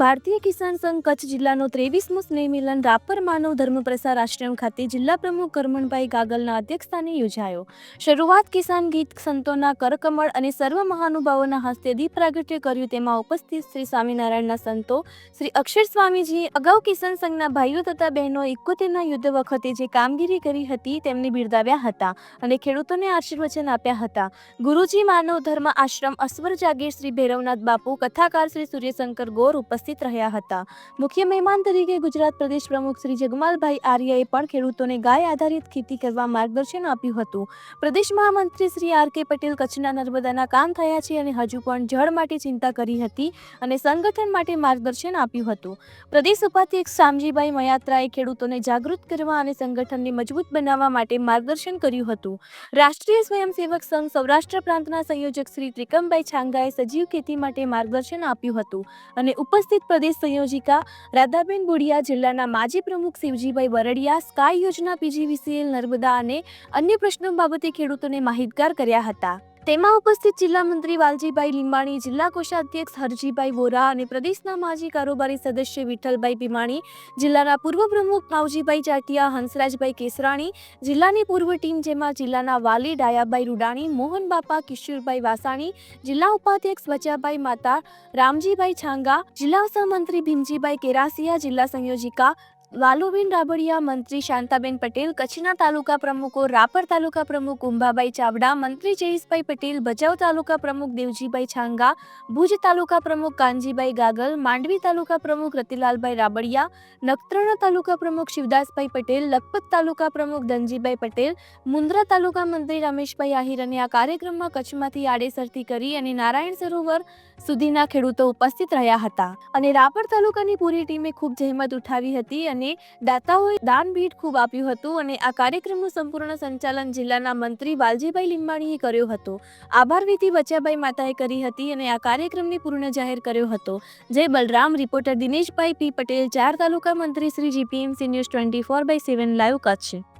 ભારતીય કિસાન સંઘ કચ્છ જિલ્લાનો ત્રેવીસમો સ્નેહ મિલન રાપર માનવ ધર્મ પ્રસાર આશ્રમ ખાતે જિલ્લા પ્રમુખ કરમણભાઈ ગાગલના અધ્યક્ષસ્થાને યોજાયો. શરૂઆત કિસાન ગીત સંતોના કરકમળ અને સર્વ મહાનુભાવોના હસ્તે દીપ પ્રાગટ્ય કર્યું. તેમાં ઉપસ્થિત શ્રી સ્વામિનારાયણના સંતો, શ્રી અક્ષર સ્વામીજી, અગાઉ કિસાન સંઘના ભાઈઓ તથા બહેનો ઇકોતેરના યુદ્ધ વખતે જે કામગીરી કરી હતી તેમને બિરદાવ્યા હતા અને ખેડૂતોને આશીર્વચન આપ્યા હતા. ગુરુજી માનવ ધર્મ આશ્રમ અસ્વર જાગીર શ્રી ભૈરવનાથ બાપુ, કથાકાર શ્રી સૂર્યશંકર ગોર ઉપસ્થિત રહ્યા હતા. મુખ્ય મહેમાન તરીકે ગુજરાત પ્રદેશ પ્રમુખ શ્રી જગમાલભાઈ આર્યએ પણ ખેડૂતોને ગાય આધારિત ખેતી કરવા માર્ગદર્શન આપ્યું હતું. પ્રદેશ મહામંત્રી શ્રી આર કે પટેલ કચ્છના નર્મદાના કામ થયા છે અને હજુ પણ જળ માટે ચિંતા કરી હતી અને સંગઠન માટે માર્ગદર્શન આપ્યું હતું. પ્રદેશ ઉપાધ્યક્ષ શામજીભાઈ મયાત્રાએ ખેડૂતોને જાગૃત કરવા અને સંગઠનને મજબૂત બનાવવા માટે માર્ગદર્શન કર્યું હતું. રાષ્ટ્રીય સ્વયંસેવક સંઘ સૌરાષ્ટ્ર પ્રાંતના સંયોજક શ્રી ત્રિકમભાઈ છાંગાએ સજીવ ખેતી માટે માર્ગદર્શન આપ્યું હતું અને ઉપસ્થિત પ્રદેશ સંયોજિકા રાધાબેન બુડિયા જિલ્લાના માજી પ્રમુખ શિવજીભાઈ બરડિયા સ્કાય યોજના પીજીવીસીએલ નર્મદા અને અન્ય પ્રશ્નો બાબતે ખેડૂતોને માહિતગાર કર્યા હતા. તેમાં ઉપસ્થિત જિલ્લા મંત્રી વાલજીભાઈ લીંબાણી, જિલ્લા કોષાધ્યક્ષ હરજીભાઈ વોરા અને પ્રદેશના માજી કારોબારી સદસ્ય વિઠ્ઠલભાઈ ભીમાણી, જિલ્લાના પૂર્વ પ્રમુખ માવજીભાઈ ચાટિયા, હંસરાજભાઈ કેસરાણી, જિલ્લાની પૂર્વ ટીમ જેમાં જિલ્લાના વાલી ડાયાભાઈ રૂડાણી, મોહન બાપા, કિશોરભાઈ વાસાણી, જિલ્લા ઉપાધ્યક્ષ બચાભાઈ માતા, રામજીભાઈ છાંગા, જિલ્લા સહમંત્રી ભીમજીભાઈ કેરાસિયા, જિલ્લા સંયોજિકા વાલુબેન રાબડિયા, મંત્રી શાંતાબેન પટેલ, કચ્છના તાલુકા પ્રમુખો, રાપર તાલુકા પ્રમુખ ઉંભાભાઈ ચાવડા, મંત્રી જયેશભાઈ પટેલ, ભચાઉ તાલુકા પ્રમુખ દેવજીભાઈ છાંગા, ભુજ તાલુકા પ્રમુખ કાનજીભાઈ ગાગલ, માંડવી તાલુકા પ્રમુખ રતિલાલભાઈ રાબડિયા, નખત્રાણા તાલુકા પ્રમુખ શિવદાસભાઈ પટેલ, લખપત તાલુકા પ્રમુખ ધનજીભાઈ પટેલ, મુન્દ્રા તાલુકા મંત્રી રમેશભાઈ આહિર અને આ કાર્યક્રમમાં કચ્છમાંથી આડેસરથી કરી અને નારાયણ સરોવર સુધીના ખેડૂતો ઉપસ્થિત રહ્યા હતા. અને રાપર તાલુકાની પૂરી ટીમે ખૂબ જહેમત ઉઠાવી હતી અને દાતાઓએ દાન ભેટ ખૂબ આપ્યું હતું અને આ કાર્યક્રમનું સંપૂર્ણ સંચાલન જિલ્લાના મંત્રી વાલજીભાઈ લીંબાણીએ કર્યો હતો. આભાર વિધિ બચાભાઈ માતાએ કરી હતી અને આ કાર્યક્રમને પૂર્ણ જાહેર કર્યો હતો. જય બલરામ, રિપોર્ટર દિનેશભાઈ પી પટેલ, ચાર તાલુકા મંત્રી Shri GPMC news twenty four by seven, live Kutch.